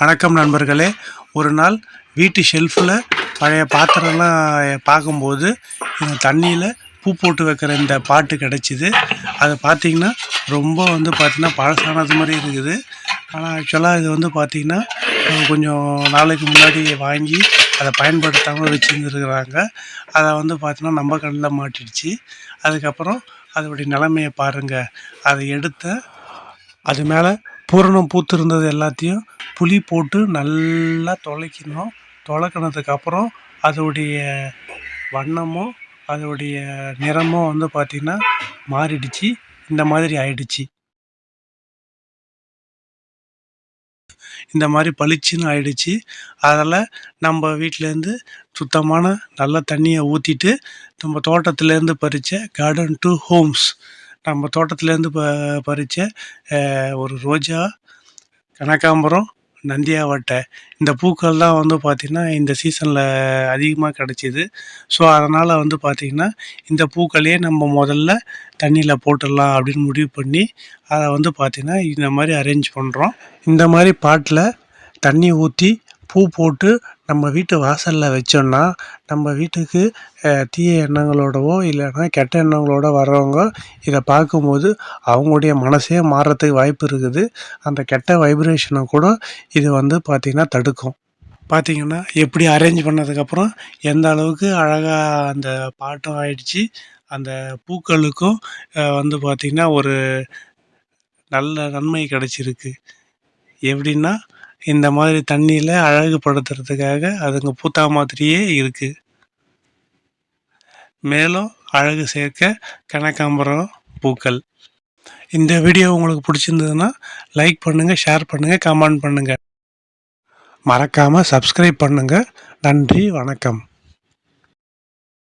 வணக்கம் நண்பர்களே. ஒரு நாள் வீட்டு ஷெல்ஃபில் பழைய பாத்திரம்லாம் பார்க்கும்போது இந்த தண்ணியில் பூ போட்டு வைக்கிற இந்த பாட்டு கிடச்சிது. அதை பார்த்தீங்கன்னா ரொம்ப வந்து பார்த்திங்கன்னா பழசானது மாதிரி இருக்குது. ஆனால் ஆக்சுவலாக இது வந்து பார்த்திங்கன்னா கொஞ்சம் நாளைக்கு முன்னாடி வாங்கி அதை பயன்படுத்தாமல் வச்சுருந்துருக்குறாங்க. அதை வந்து பார்த்திங்கன்னா நம்ம கண்ணில் மாட்டிடுச்சு. அதுக்கப்புறம் அதோடைய நிலைமையை பாருங்கள் அதை எடுத்த அது மேலே பூரணம் பூத்திருந்தது எல்லாத்தையும் புளி போட்டு நல்லா துளைக்கணும் துளக்குனதுக்கப்புறம் அதோடைய வண்ணமும் அதோடைய நிறமும் வந்து பார்த்திங்கன்னா மாறிடுச்சு. இந்த மாதிரி ஆயிடுச்சு. இந்த மாதிரி பளிச்சுன்னு ஆயிடுச்சு. அதில் நம்ம வீட்டிலேருந்து சுத்தமான நல்ல தண்ணியை ஊற்றிட்டு நம்ம தோட்டத்துலேருந்து பறித்த கார்டன் டு ஹோம்ஸ் நம்ம தோட்டத்துலேருந்து ப பறித்த ஒரு ரோஜா கனகாம்பரம் நந்தியாவட்டை. இந்த பூக்கள் தான் வந்து பார்த்திங்கன்னா இந்த சீசனில் அதிகமாக கிடச்சிது. ஸோ அதனால் வந்து பார்த்திங்கன்னா இந்த பூக்களையே நம்ம முதல்ல தண்ணியில் போட்டுடலாம் அப்படின்னு முடிவு பண்ணி அதை வந்து பார்த்திங்கன்னா இந்த மாதிரி அரேஞ்ச் பண்ணுறோம் இந்த மாதிரி பாட்டில் தண்ணி ஊற்றி பூ போட்டு நம்ம வீட்டு வாசலில் வச்சோம்னா நம்ம வீட்டுக்கு தீய எண்ணங்களோடவோ இல்லைன்னா கெட்ட எண்ணங்களோட வர்றவங்க இதை பார்க்கும்போது அவங்களுடைய மனசே மாறுறதுக்கு வாய்ப்பு இருக்குது. அந்த கெட்ட வைப்ரேஷனை கூட இது வந்து பார்த்திங்கன்னா தடுக்கும். பார்த்தீங்கன்னா எப்படி அரேஞ்ச் பண்ணதுக்கப்புறம் எந்த அளவுக்கு அழகாக அந்த பாட்டும் ஆயிடுச்சு அந்த பூக்களுக்கும் வந்து பார்த்திங்கன்னா ஒரு நல்ல நன்மை கிடச்சிருக்கு. எப்படின்னா இந்த மாதிரி தண்ணியில் அழகுபடுத்துறதுக்காக அதுங்க பூத்தா மாதிரியே இருக்குது மேலும் அழகு சேர்க்க கனகாம்பரம் பூக்கள். இந்த வீடியோ உங்களுக்கு பிடிச்சிருந்ததுன்னா லைக் பண்ணுங்கள் ஷேர் பண்ணுங்கள் கமெண்ட் பண்ணுங்கள் மறக்காமல் சப்ஸ்கிரைப் பண்ணுங்கள் நன்றி வணக்கம்.